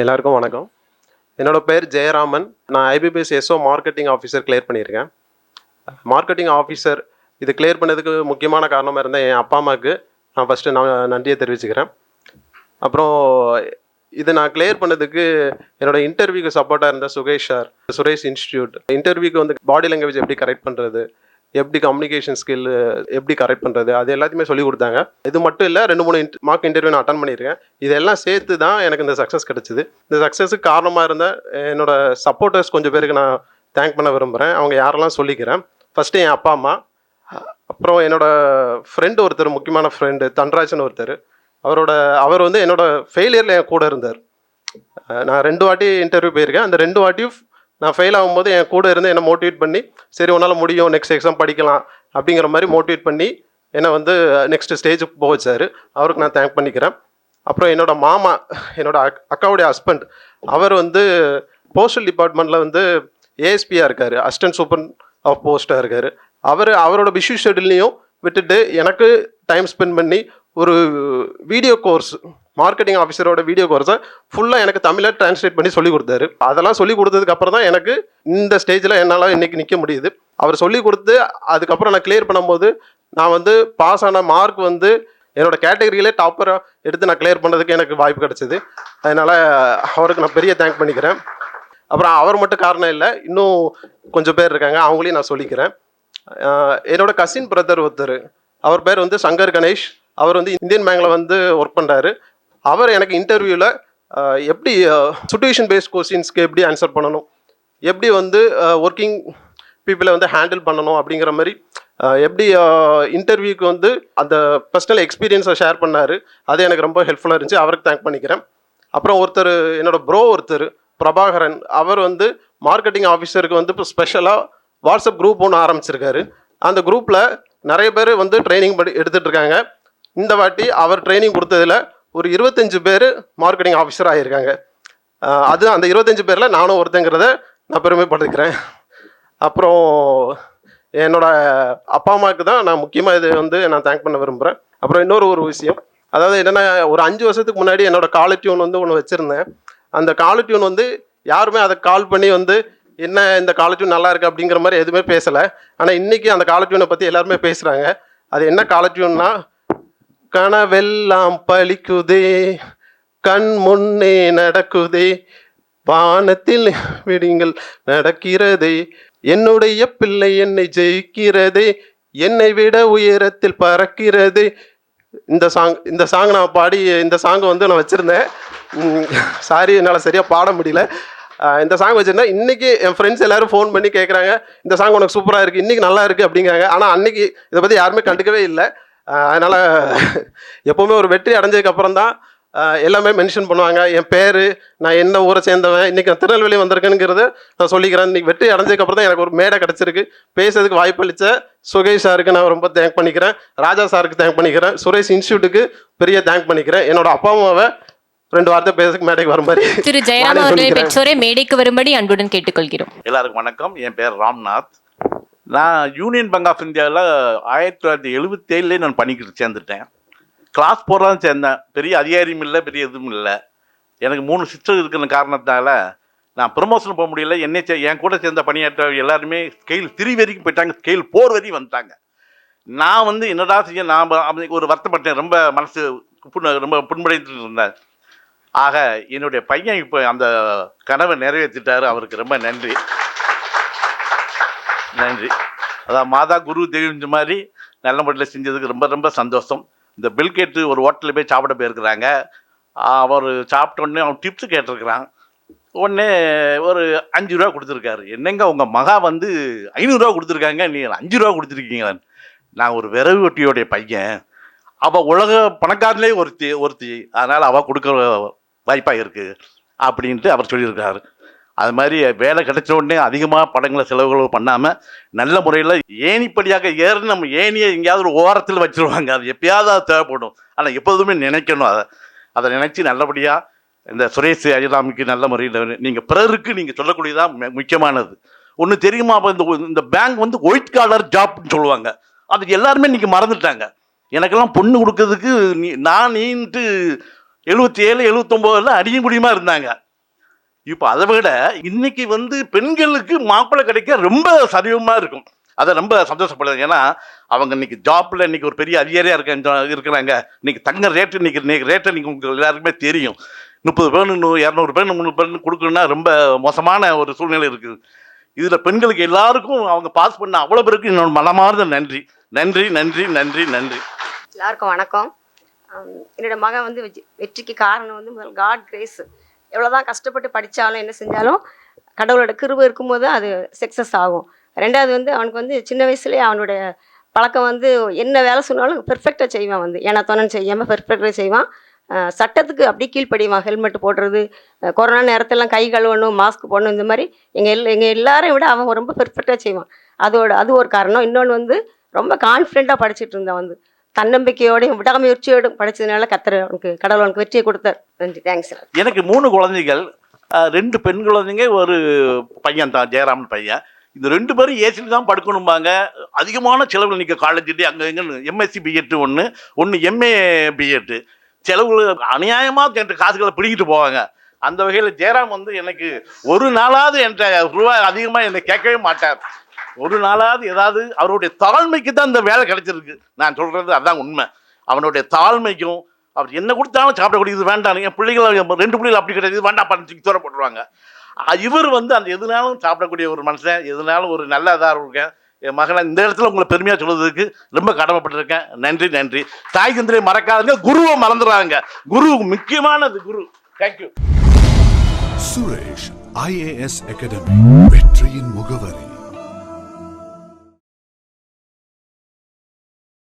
எல்லாருக்கும் வணக்கம். என்னோட பேர் ஜெயராமன். நான் IBPS SO marketing officer clear பண்ணியிருக்கேன். மார்க்கெட்டிங் ஆஃபீஸர் இது கிளியர் பண்ணதுக்கு முக்கியமான காரணமாக இருந்த என் அப்பா அம்மாவுக்கு நான் ஃபஸ்ட்டு நான் நன்றியை தெரிவிச்சுக்கிறேன். அப்புறம் இது நான் கிளியர் பண்ணதுக்கு என்னோட இன்டர்வியூக்கு சப்போர்ட்டாக இருந்த சுகேஷ் சார் சுரேஷ் இன்ஸ்டியூட் இன்டர்வியூக்கு வந்து பாடி லாங்குவேஜ் எப்படி கரெக்ட் பண்ணுறது எப்படி கம்யூனிகேஷன் ஸ்கில் எப்படி கரெக்ட் பண்ணுறது அது எல்லாத்தையுமே சொல்லி கொடுத்தாங்க. இது மட்டும் இல்லை ரெண்டு மூணு மார்க் இன்டர்வியூ நான் அட்டன் பண்ணியிருக்கேன். இதெல்லாம் சேர்த்து தான் எனக்கு இந்த சக்ஸஸ் கிடச்சிது. இந்த சக்ஸஸுக்கு காரணமாக இருந்த என்னோட சப்போர்ட்டர்ஸ் கொஞ்சம் பேருக்கு நான் தேங்க் பண்ண விரும்புகிறேன் அவங்க யாரெல்லாம் சொல்லிக்கிறேன்? ஃபஸ்ட்டு என் அப்பா அம்மா. அப்புறம் என்னோட ஃப்ரெண்டு ஒருத்தர் முக்கியமான ஃப்ரெண்டு தன்ராஜன் ஒருத்தர். அவரோட அவர் வந்து என்னோட ஃபெயிலியரில் என் கூட இருந்தார். நான் ரெண்டு வாட்டி இன்டர்வியூ போயிருக்கேன். அந்த ரெண்டு வாட்டியும் நான் ஃபெயில் ஆகும்போது என் கூட இருந்து என்னை மோட்டிவேட் பண்ணி சரி உன்னால் முடியும் நெக்ஸ்ட் எக்ஸாம் படிக்கலாம் அப்படிங்கிற மாதிரி மோட்டிவேட் பண்ணி என்னை வந்து நெக்ஸ்ட் ஸ்டேஜுக்கு போக வச்சார். அவருக்கு நான் தேங்க் பண்ணிக்கிறேன். அப்புறம் என்னோட மாமா என்னோட அக்- அக்காவுடைய ஹஸ்பண்ட் அவர் வந்து போஸ்டல் டிபார்ட்மெண்ட்டில் வந்து ஏஎஸ்பியாக இருக்கார். அசிஸ்டன்ட் சூப்பர் ஆஃப் போஸ்ட்டாக இருக்கார். அவர் அவரோட பிஸி ஷெடியூல்லையும் விட்டுட்டு எனக்கு டைம் ஸ்பெண்ட் பண்ணி ஒரு வீடியோ கோர்ஸ் மார்க்கெட்டிங் ஆஃபீஸரோட வீடியோ கோர்ஸை ஃபுல்லாக எனக்கு தமிழில் டிரான்ஸ்லேட் பண்ணி சொல்லி கொடுத்தாரு. அதெல்லாம் சொல்லி கொடுத்ததுக்கு அப்புறம் தான் எனக்கு இந்த ஸ்டேஜில் என்னால் இன்னைக்கு நிற்க முடியுது. அவர் சொல்லி கொடுத்து அதுக்கப்புறம் நான் கிளியர் பண்ணும்போது நான் வந்து பாஸ் ஆன மார்க் வந்து என்னோட கேட்டகரியிலே டாப்பராக எடுத்து நான் கிளியர் பண்ணதுக்கு எனக்கு வாய்ப்பு கிடைச்சிது. அதனால் அவருக்கு நான் பெரிய தேங்க் பண்ணிக்கிறேன். அப்புறம் அவர் மட்டும் காரணம் இல்லை இன்னும் கொஞ்சம் பேர் இருக்காங்க அவங்களையும் நான் சொல்லிக்கிறேன். என்னோட கசின் பிரதர் ஒருத்தர். அவர் பேர் வந்து சங்கர் கணேஷ். அவர் வந்து இந்தியன் பேங்கில் வந்து ஒர்க் பண்ணுறாரு அவர் எனக்கு இன்டர்வியூவில் எப்படி சுச்சுவேஷன் பேஸ்ட் கொஸ்டின்ஸ்க்கு எப்படி ஆன்சர் பண்ணணும்? எப்படி வந்து ஒர்க்கிங் பீப்புளை வந்து ஹேண்டில் பண்ணணும் அப்படிங்கிற மாதிரி எப்படி இன்டர்வியூக்கு வந்து அந்த பர்சனல் எக்ஸ்பீரியன்ஸை ஷேர் பண்ணார். அது எனக்கு ரொம்ப ஹெல்ப்ஃபுல்லாக இருந்துச்சு. அவருக்கு தேங்க் பண்ணிக்கிறேன். அப்புறம் ஒருத்தர் என்னோடய ப்ரோ ஒருத்தர் பிரபாகரன் அவர் வந்து மார்க்கெட்டிங் ஆஃபீஸருக்கு வந்து இப்போ ஸ்பெஷலாக வாட்ஸ்அப் குரூப் ஒன்று ஆரம்பிச்சிருக்காரு. அந்த குரூப்பில் நிறைய பேர் வந்து ட்ரைனிங் படி எடுத்துகிட்டு இருக்காங்க. இந்த வாட்டி அவர் ட்ரைனிங் கொடுத்ததுல ஒரு இருபத்தஞ்சு பேர் மார்க்கெட்டிங் ஆஃபீஸர் ஆகியிருக்காங்க அது அந்த இருபத்தஞ்சு பேரில் நானும் ஒருத்தங்கிறத நான் பெருமைப்படுத்திக்கிறேன் அப்புறம் என்னோட அப்பா அம்மாவுக்கு தான் நான் முக்கியமாக இது வந்து நான் தேங்க் பண்ண விரும்புகிறேன் அப்புறம் இன்னொரு ஒரு விஷயம். அதாவது என்னென்னா ஒரு அஞ்சு வருஷத்துக்கு முன்னாடி என்னோட காலர் டியூன் வந்து ஒன்று வச்சுருந்தேன். அந்த காலர் டியூன் வந்து யாருமே அதை கால் பண்ணி வந்து என்ன இந்த காலர் டியூன் நல்லா இருக்குது அப்படிங்கிற மாதிரி எதுவுமே பேசலை. ஆனால் இன்றைக்கி அந்த காலர் டியூனை பற்றி எல்லாருமே பேசுகிறாங்க அது என்ன காலர் டியூன்னா கனவெல்லாம் பழிக்குதே கண் முன்னே நடக்குதே. வானத்தில் விடிங்கள் நடக்கிறதே. என்னுடைய பிள்ளை என்னை ஜெயிக்கிறதே. என்னை விட உயரத்தில் பறக்கிறது. இந்த சாங் இந்த சாங் நான் பாடி இந்த சாங் வந்து நான் வச்சுருந்தேன். சாரி என்னால் சரியாக பாட முடியல. இந்த சாங் வச்சுருந்தேன் இன்றைக்கி என் ஃப்ரெண்ட்ஸ் எல்லாரும் ஃபோன் பண்ணி கேட்குறாங்க இந்த சாங் உனக்கு சூப்பராக இருக்குது இன்றைக்கி நல்லா இருக்குது அப்படிங்கிறாங்க. ஆனால் அன்றைக்கி இதை பற்றி யாருமே கண்டுக்கவே இல்லை. அதனால் எப்போவுமே ஒரு வெற்றி அடைஞ்சதுக்கு அப்புறம் தான் எல்லாமே மென்ஷன் பண்ணுவாங்க. என் பேர் நான் என்ன ஊரை சேர்ந்தவன் இன்றைக்கி நான் திருநெல்வேலி வந்திருக்கேனுங்கிறத நான் சொல்லிக்கிறேன். இன்றைக்கி வெற்றி அடைஞ்சதுக்கு அப்புறம் தான் எனக்கு ஒரு மேடை கிடச்சிருக்கு. பேசுறதுக்கு வாய்ப்பு அளித்த சுகேஷ் சாருக்கு நான் ரொம்ப தேங்க் பண்ணிக்கிறேன். ராஜா சாருக்கு தேங்க் பண்ணிக்கிறேன். சுரேஷ் இன்ஸ்டியூட்டுக்கு பெரிய தேங்க் பண்ணிக்கிறேன். என்னோட அப்பா அம்மாவை ரெண்டு வார்த்தை பேசுறதுக்கு மேடைக்கு வர மாதிரி திரு ஜெயராம் அவர்களை. பெற்றோரை மேடைக்கு வரும்படி அன்புடன் கேட்டுக்கொள்கிறோம். எல்லாருக்கும் வணக்கம். என் பேர் ராம்நாத். நான் யூனியன் பேங்க் ஆஃப் இந்தியாவில் ஆயிரத்தி தொள்ளாயிரத்தி எழுபத்தேழுலேயே நான் பண்ணிக்கிட்டு சேர்ந்துட்டேன். கிளாஸ் போகிறதான் சேர்ந்தேன். பெரிய அதிகாரியும் இல்லை பெரிய இதுவும் இல்லை. எனக்கு மூணு சிஸ்டர் இருக்கிற காரணத்தால் நான் ப்ரொமோஷன் போக முடியல. என்னை சே- என் கூட சேர்ந்த பணியாற்ற எல்லாருமே ஸ்கெயில் திரி வரைக்கும் போயிட்டாங்க. ஸ்கெயில் போர் வரைக்கும் வந்துட்டாங்க. நான் வந்து என்னடா செய்ய நான் ஒரு வருத்தப்பட்டேன். ரொம்ப மனசு புண் ரொம்ப புண்படைந்துட்டு இருந்தேன் ஆக என்னுடைய பையன் இப்போ அந்த கனவை நிறைவேற்றிட்டார். அவருக்கு ரொம்ப நன்றி. நன்றி. அதான் மாதா குரு தெரிஞ்ச மாதிரி நல்ல முறையில் செஞ்சதுக்கு ரொம்ப ரொம்ப சந்தோஷம். இந்த பில்கேட்டு ஒரு ஹோட்டலில் போய் சாப்பிட போயிருக்கிறாங்க. அவர் சாப்பிட்ட உடனே அவன் டிப்ஸு கேட்டிருக்கிறான். உடனே ஒரு அஞ்சு ரூபா கொடுத்துருக்காரு. என்னங்க உங்கள் மகா வந்து ஐநூறுரூவா கொடுத்துருக்காங்க? நீங்கள் அஞ்சு ரூபா கொடுத்துருக்கீங்க நான் ஒரு விறகு ஒட்டியோடைய பையன். அவள் உலக பணக்காரங்களே ஒருத்தி ஒருத்தி. அதனால் அவள் கொடுக்குற வாய்ப்பாக இருக்குது அப்படின்ட்டு அவர் சொல்லியிருக்காரு அது மாதிரி வேலை கிடைச்ச உடனே அதிகமாக படங்களை செலவுகள் பண்ணாமல் நல்ல முறையில் ஏணிப்படியாக ஏறி நம்ம ஏணியை எங்கேயாவது ஒரு ஓரத்தில் வச்சிருவாங்க. அது எப்பயாவது அது தேவைப்படும். ஆனால் எப்போதுமே நினைக்கணும். அதை அதை நினச்சி நல்லபடியாக இந்த சுரேஷ் அஜிராமுக்கு நல்ல முறையில் நீங்கள் பிறருக்கு நீங்கள் சொல்லக்கூடியதான் முக்கியமானது. ஒன்று தெரியுமா? அப்போ இந்த இந்த பேங்க் வந்து ஒயிட் காலர் ஜாப்னு சொல்லுவாங்க. அது எல்லாருமே இன்றைக்கி மறந்துட்டாங்க. எனக்கெல்லாம் பொண்ணு கொடுக்கறதுக்கு நீ நான் நீன்ட்டு எழுபத்தி ஏழு எழுபத்தொம்போதில் அடியும் குடியுமா இருந்தாங்க. இப்போ அதை விட இன்னைக்கு வந்து பெண்களுக்கு மாப்பிள்ளை கிடைக்க ரொம்ப சரிவமாக இருக்கும். அதை ரொம்ப சந்தோஷப்படுது. ஏன்னா அவங்க இன்னைக்கு ஜாப்ல இன்னைக்கு ஒரு பெரிய அதிகாரியாக இருக்க இருக்கிறாங்க. இன்னைக்கு தங்க ரேட்டு இன்னைக்கு இன்னைக்கு ரேட்டை இன்னைக்கு உங்களுக்கு எல்லாருக்குமே தெரியும். முப்பது பேர் இரநூறு பேர் முந்நூறு பேர் கொடுக்கணும்னா ரொம்ப மோசமான ஒரு சூழ்நிலை இருக்குது. இதில் பெண்களுக்கு எல்லாருக்கும் அவங்க பாஸ் பண்ண அவ்வளோ பேருக்கு என்னோட மனமார்ந்த நன்றி. நன்றி நன்றி நன்றி நன்றி. எல்லாருக்கும் வணக்கம். என்னோட மகன் வந்து வெற்றி வெற்றிக்கு காரணம் வந்து முதல் காட் கிரேஸ் எவ்வளோதான் கஷ்டப்பட்டு படித்தாலும் என்ன செஞ்சாலும் கடவுளோட கிருபை இருக்கும்போது அது சக்ஸஸ் ஆகும். ரெண்டாவது வந்து அவனுக்கு வந்து சின்ன வயசுலேயே அவனுடைய பழக்கம் வந்து என்ன வேலை சொன்னாலும் பெர்ஃபெக்டாக செய்வான் வந்து. ஏன்னா தொணன் செய்யாமல் பெர்ஃபெக்டாக செய்வான். சட்டத்துக்கு அப்படியே கீழ்ப்படிவான். ஹெல்மெட் போடுறது கொரோனா நேரத்திலாம் கை கழுவணும் மாஸ்க் போடணும் இந்த மாதிரி எங்கள் எல் எங்கள் எல்லாரையும் விட அவன் ரொம்ப பெர்ஃபெக்டாக செய்வான். அதோட அது ஒரு காரணம். இன்னொன்று வந்து ரொம்ப கான்ஃபிடெண்ட்டாக படிச்சுட்டு இருந்தான் வந்து. தன்னம்பிக்கையோடையும் விடாமுயற்சியோடும் படிச்சதுனால கத்தர் அவனுக்கு கடவுள் அவனுக்கு வெற்றியை கொடுத்தார். நன்றி. தேங்க்ஸ் எனக்கு மூணு குழந்தைகள் ரெண்டு பெண் குழந்தைங்க ஒரு பையன் தான் ஜெயராமன் பையன். இந்த ரெண்டு பேரும் ஏசியில் தான் படுக்கணும்பாங்க. அதிகமான செலவில் நிற்க காலேஜ் அங்கே எங்கன்னு எம்எஸ்சி பிஎட் ஒன்று ஒன்று எம்ஏ பிஎட் செலவு அநியாயமாக என்ற காசுகளை பிடிக்கிட்டு போவாங்க. அந்த வகையில் ஜெயராம் வந்து எனக்கு ஒரு நாளாவது என்கிட்ட ரூபாய் அதிகமாக என்னை கேட்கவே மாட்டார். ஒரு நாளாவது ஏதாவது அவருடைய தாழ்மைக்கு தான் இந்த வேலை கிடைச்சிருக்கு. நான் சொல்கிறது அதுதான் உண்மை. அவனுடைய தாழ்மைக்கும் அவர் என்ன கொடுத்தாலும் சாப்பிடக்கூடிய இது வேண்டாம். என் பிள்ளைகள் ரெண்டு பிள்ளைகள் அப்படி கிடையாது. வேண்டாம் பண்ணி தூர போட்டுருவாங்க. இவர் வந்து அந்த எதுனாலும் சாப்பிடக்கூடிய ஒரு மனுஷன் எதுனாலும் ஒரு நல்ல இதாக இருக்கேன். என் மகனை இந்த இடத்துல உங்களை பெருமையாக சொல்றதுக்கு ரொம்ப கடமைப்பட்டிருக்கேன். நன்றி நன்றி. தாய் தந்திரை மறக்காதுங்க. குருவை மறந்துடுறாங்க குரு முக்கியமானது குரு. Thank you Suresh IAS academy வெற்றியின் முகவரி.